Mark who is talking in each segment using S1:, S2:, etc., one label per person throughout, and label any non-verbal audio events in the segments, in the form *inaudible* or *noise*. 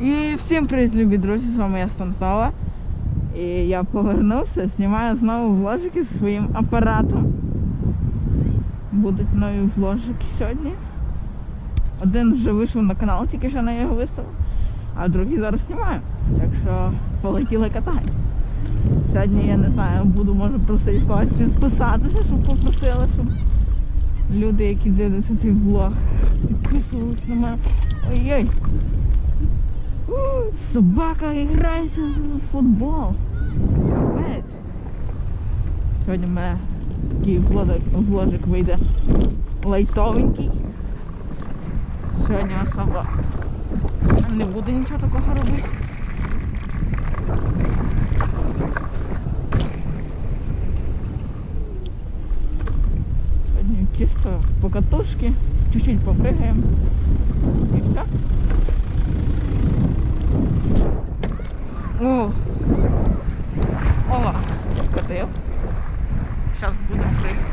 S1: І всім привіт, любі друзі, з вами я Стантова. І я повернувся, знімаю знову вложики зі своїм апаратом. Будуть нові вложики сьогодні. Один вже вийшов на канал, тільки що на його виставив, а другий зараз знімаю. Так що полетіли катати. Сьогодні я не знаю, буду може просити когось підписатися, щоб попросили, щоб люди, які дивляться цей влог, підписувалися на мене. Ой-ой! Собака грається в футбол. Капець. Сьогодні в мене такий вложик, вложик вийде лайтовенький. Сьогодні особа не буде нічого такого робити. Сьогодні чисто по катушки, чуть-чуть попригаємо і все. О! О! Котив. Зараз будемо пригати.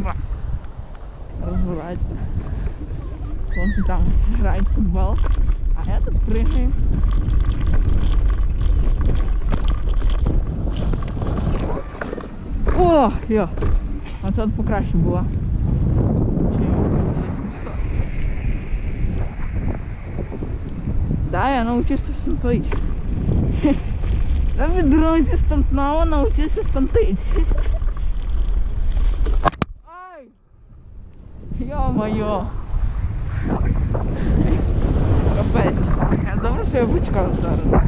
S1: Опа. Розбирається. Хлопці там грають в футбол, а я тут пригаю. О, йо! А це от покраще було. Чи я колись місто? Да, я научився стантить. Навіть *laughs* друзі стантного научився стантить. Ай! Йо-моє! Капець. Я добре, що я вичкав зараз.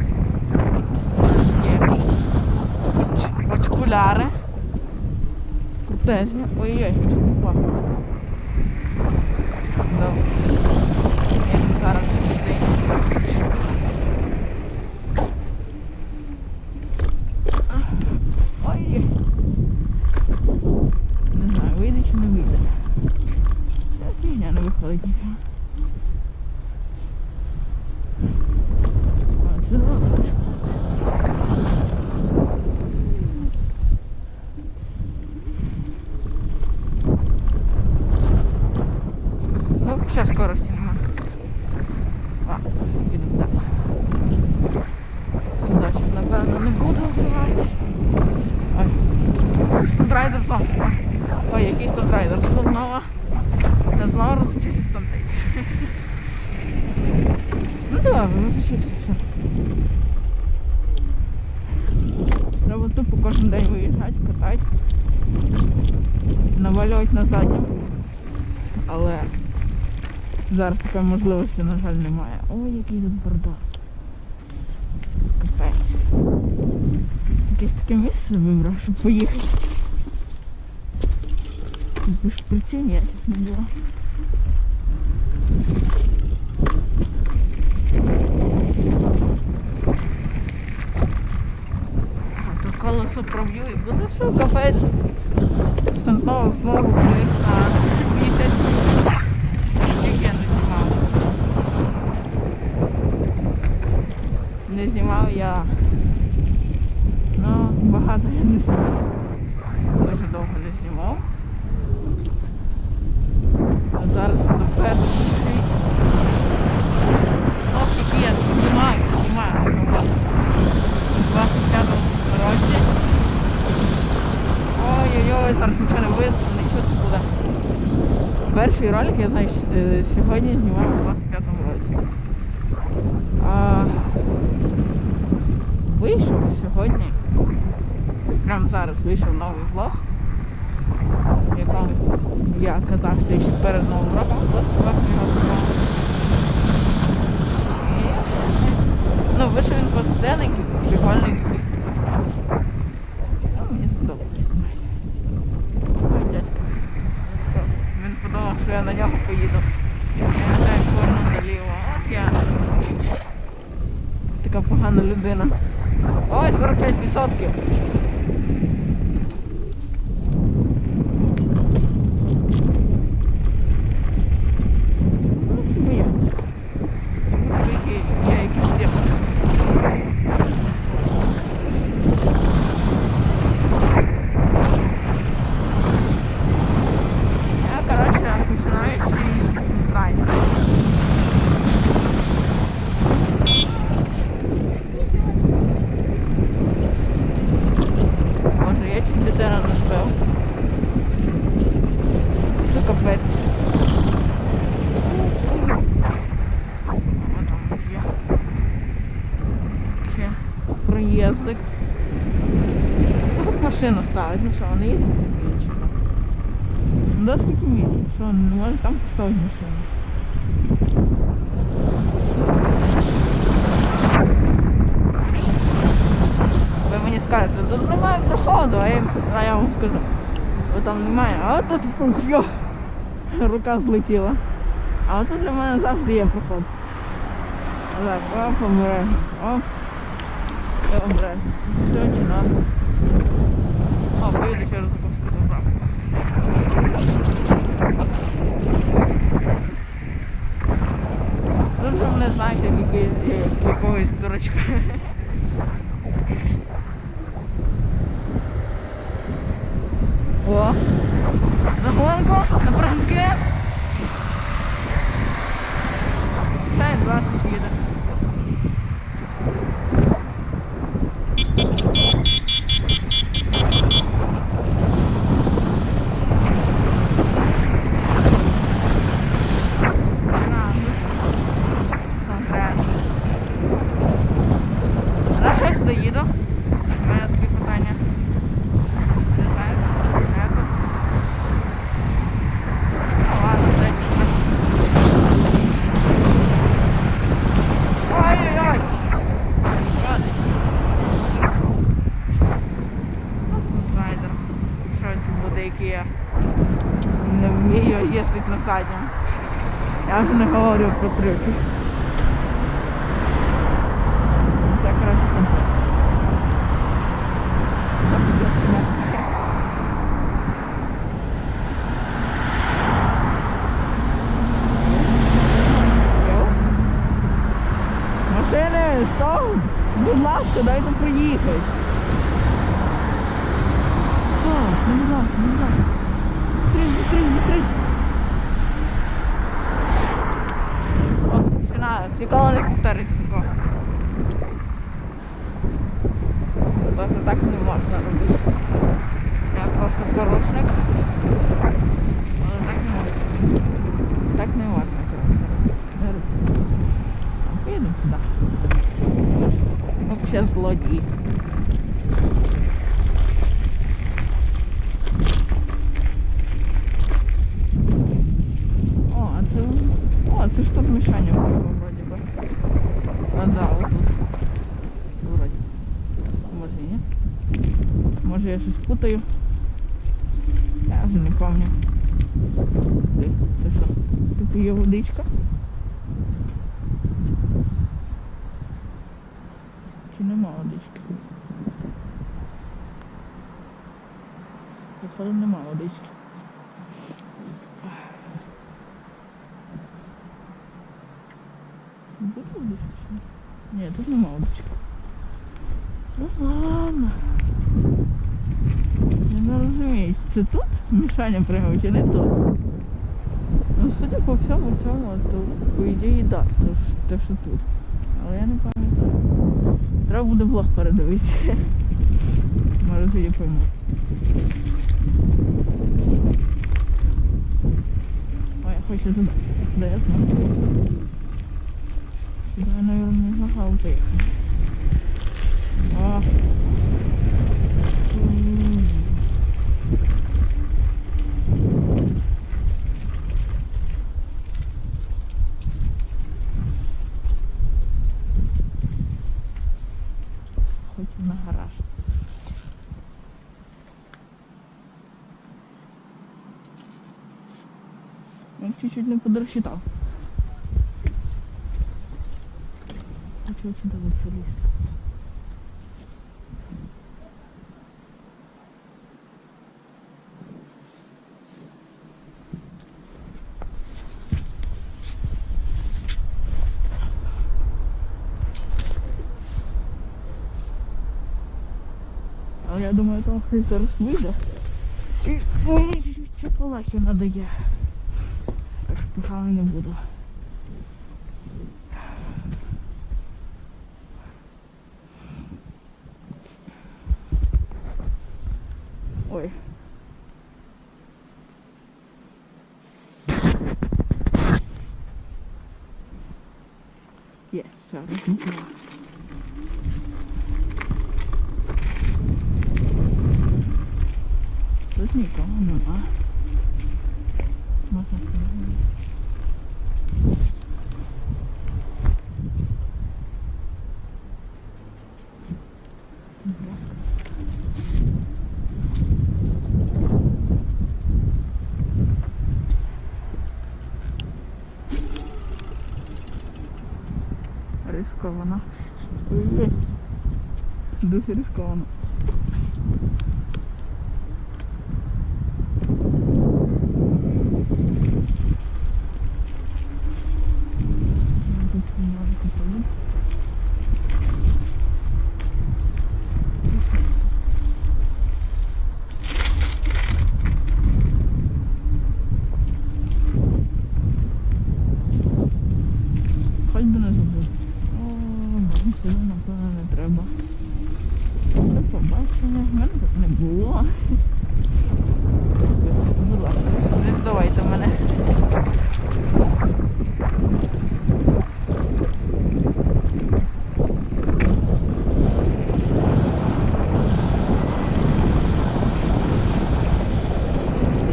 S1: Очкуляри. Крутезні. Ой-ой, опа. Добре. Я зараз сюди. Ой. Не знаю, вийде чи не вийде. Ця фігня не виходить ніфіга. А, це добре. Ну, сейчас скорости нема. А, іду так. Судачок, напевно, не буду вбивати. Ой. Страйдер там. Ой, який страйдер? Це знову. Це знову розучився стантить. Ну давай, все. Треба тупо кожен день виїжджати, катати. Навалювати на задню. Але зараз такої можливості, на жаль, немає. Ой, який тут бардак. Капець. Якесь таке місце вибрав, щоб поїхати. Тут би шприців ніяких не було. А то колесо і буде все, капець. Знову знову приїх на місяць. Як я не знімав. Не знімав я. Ну, багато я не знімав. Дуже довго не знімав. А зараз до перший. Ох, який я знімаю, знімаю. У 25 році. Ой-ой-ой, зараз нічого не видно, не чути буде. Перший ролик я знаю, е, сьогодні знімав у 25-му році. А, вийшов сьогодні. Прямо зараз вийшов новий влог, в якому я катався ще перед новим роком, просто знімав. І, Ну, вийшов він позитивненький, прикольний হবে না поставити? Ну що, вони їдуть? Чи що? Ну, да скільки місць? Що, не може там поставити машину? Ви мені скажете, тут немає проходу, а я, а я вам скажу. О, там немає, а от тут фух, йо, рука злетіла. А от тут для мене завжди є проход. Так, оп, обережно, оп. І обережно. Все, чи надо. О, поїду через запуску заправку. Дуже мене знаєте, як якогось дурачка. О! На гонку, на прыжки. Та й 20 їде. На, ну, Смотря. На щось доїду. У мене таке питання. Не знаю, як тут. Ну ладно, дай пішли. Ой-ой-ой! Радий. От тут райдер. Що це буде, який я не вмію їздити на задньому. Я вже не говорю Вообще злодій. О, а це... О, це ж тут мішання було, вроді би. А, да, от тут. Вроді. Може і ні? Може я щось путаю. Я вже не пам'ятаю. Ти, це що? Тут є водичка. Походу нема водички. Ні? Тут нема водички. Ну ладно. Я не розумію, це тут мішання прямо чи не тут? Ну, судя по всьому цьому, то по ідеї да, те, що тут. Але я не пам'ятаю. Треба буде блог передивитися. Може тоді пойму. Ой, я хочу туди. Де я знаю. Сюди, я, наверное, не знала поїхати. О. М. Хочу на гараж. Я чуть-чуть не подрасчитал. Хочу вот сюда вот залезть. Але я думаю, там хтось зараз вийде. І мені чуть-чуть чоколахи надає. Так що погано не буду. Ой. Є, все, розмітила. нікого нема. Можна подивитися. Рисковано. Дуже рисковано. Тут немає контролю. Хоч би не забув. О, сюди, напевно, не треба. До побачення. В мене тут не було. Будь ласка, не здавайте мене.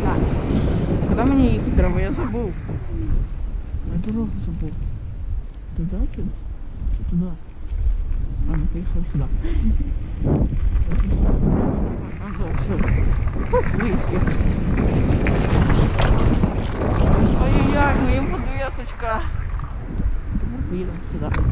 S1: Так. Куди мені їхати треба? Я забув. Я дорогу забув. Туди чи? Чи туди? А, ми поїхали сюди. Ага, все. Фух, виски. Ой-ой-ой, моя подвесочка. Тепер поїдемо сюди. Наверное,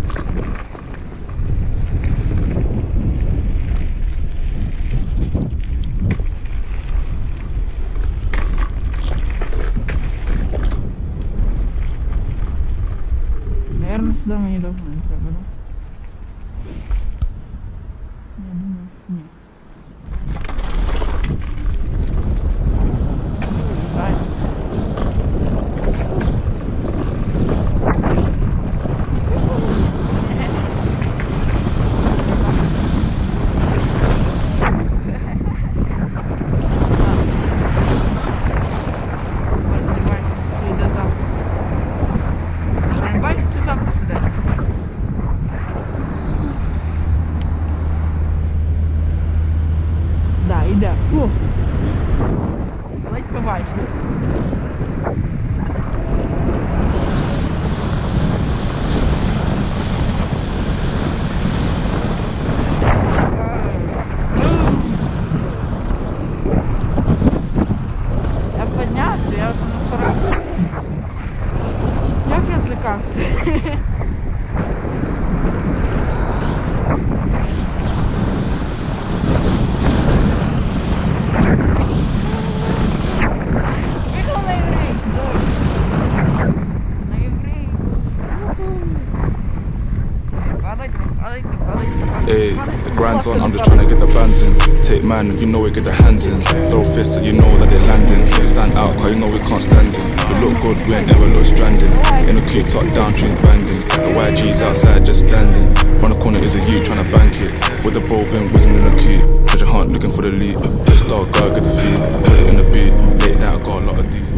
S2: grind's on, I'm just trying to get the bands in. Take man, you know we get the hands in. Throw fists you know that they're landing. Stand out, cause you know we can't stand it. We look good, we ain't never look stranded. In a coupe, top down, trees banging. The YG's outside just standing. Round the corner is a youth trying to bank it. With the ball been whizzing in the coupe. Treasure hunt looking for the lead. Pissed off, gotta get the feet. Put it in the beat. Late night, got a lot of deep.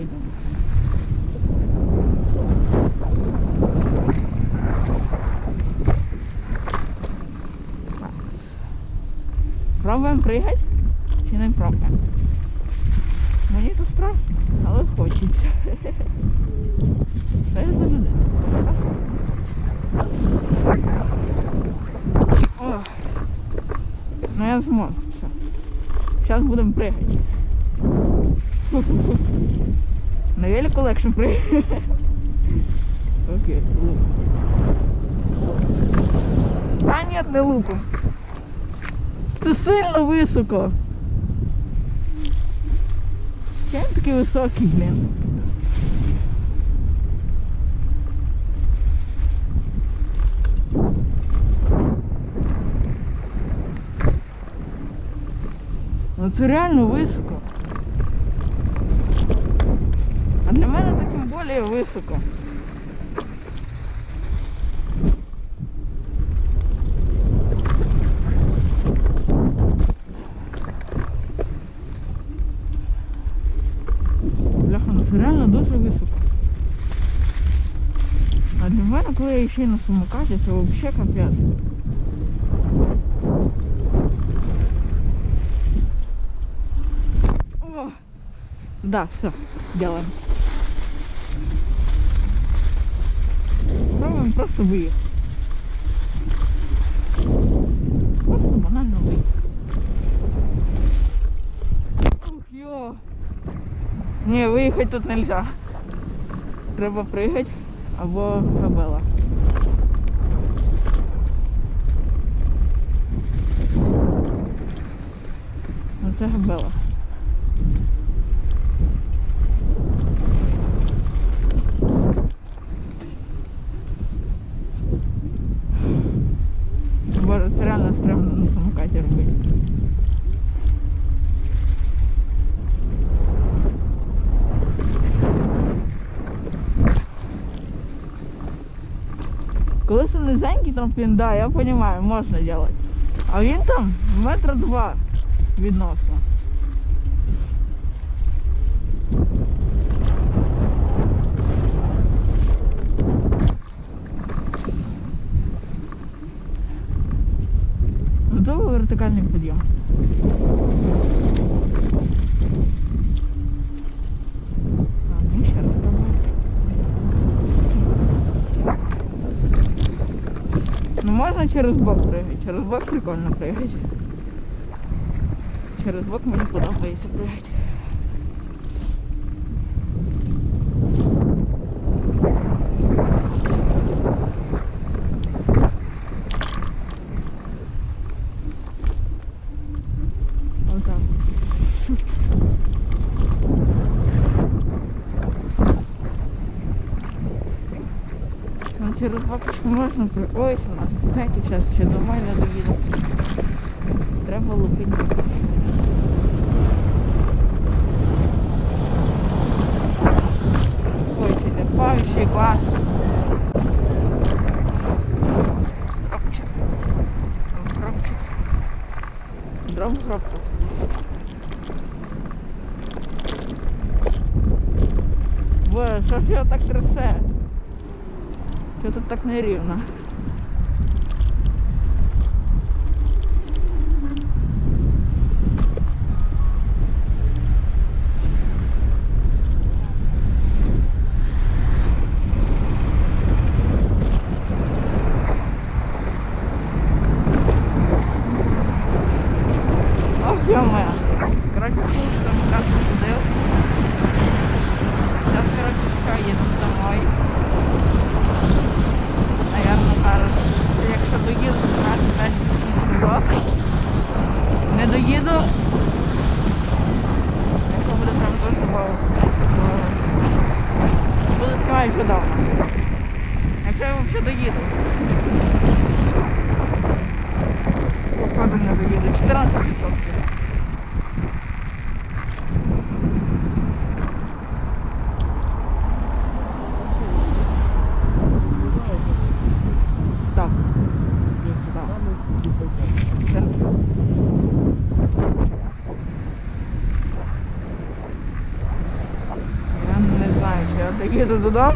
S1: Поїдемо. Пробуємо пригати? Чи не пробуємо? Мені тут страшно, але хочеться. Я за людина? О, ну я зможу. Все. Зараз будемо пригати. На велику легше пригати. Окей, луп. А ні, не лупом. Це сильно високо. Чим такий високий, блін? Ну це реально високо. А для мене це тим більше високо. Бляха, ну це реально дуже високо. А для мене, коли я ще на самокаті, це взагалі капець. О! Да, все, делаем. Пробуем просто выехать. Просто банально выехать. Ух, йо. Не, виїхати тут нельзя. Треба пригати або габела. Це габела. Боже, це реально стрімно на. Коли це низенький трамплін, да, я розумію, можна робити. А він там метра два відносно. Готовий вертикальний підйом. А, ну ще раз пробую. Ну можна через бок пригати. Через бок прикольно пригати. Через бок мені подобається пригати. Отак. Ну, через бабочку можна при... Ой, що у нас. Знаєте, зараз ще не доїду. Треба лупити. Ой, це паючий клас. Гробчик. Гробчик. Дроб гробчик. Боже, що ж його так трясе? Що тут так нерівно? Короче, слушай, там как посидел. Сейчас, короче, все, еду домой. Наверно, зараз. Якщо доїду, то навіть влог. Не доїду. Якщо буде прям дуже довго. то Буду співати вже довго. Якщо я взагалі доїду. Походу не доїду. 14 Став. Він став. Thank you. Я не знаю, чи я доїду додому.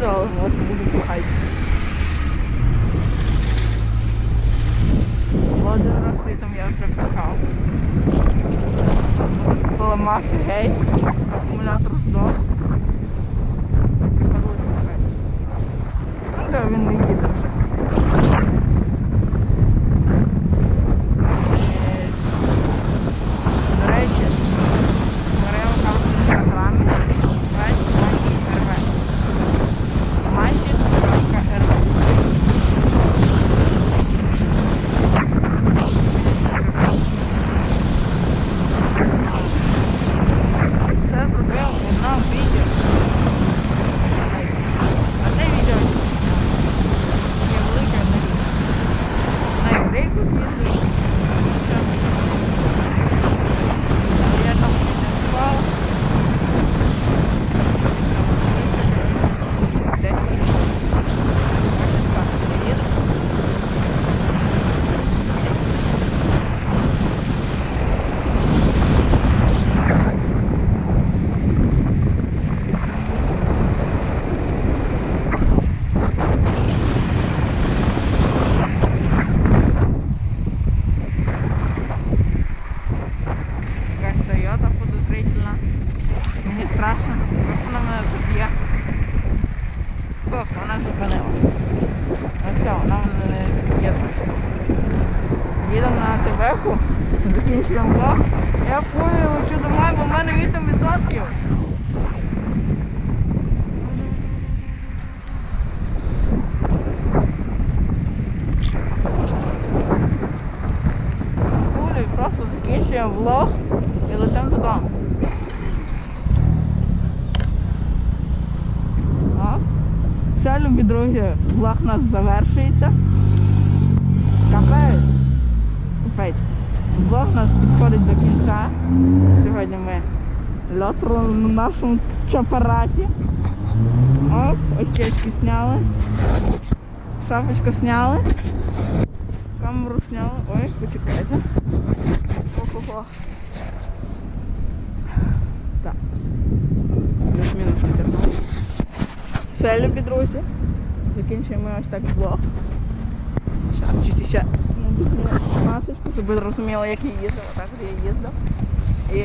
S1: Думаю, доїду, але може буду пухати. Один раз літом я вже пихав. Поламався гей, Все, любі друзі, влог у нас завершується. Капець. Капець. Влог нас підходить до кінця. Сьогодні ми льотро на нашому чапараті. Оп, очечки сняли. Шапочку сняли. Камеру сняли. Ой, почекайте. Ого-го. Так. Плюс-мінус. Все, любі друзі. Закінчуємо ось так влог. Зараз чуть ще масочку, щоб ви зрозуміли, як я їздив, а так я їздив. І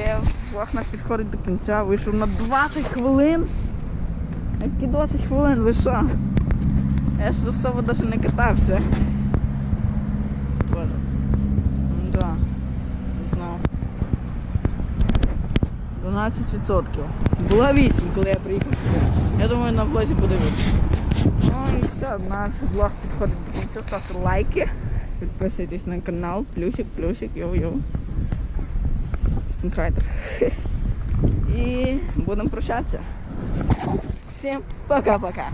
S1: влог наш підходить до кінця, вийшов на 20 хвилин. Які 20 хвилин, ви що? Я ж особо навіть не катався. Боже. Да. Знову. 12%. Було 8, коли я приїхав сюди. Я думаю, на влозі подивитися. Ну і все, наш влог підходить до кінця. Ставте лайки, підписуйтесь на канал, плюсик, плюсик, йоу-йоу. Стенкрайдер. І *laughs* будемо прощатися. Всім пока-пока.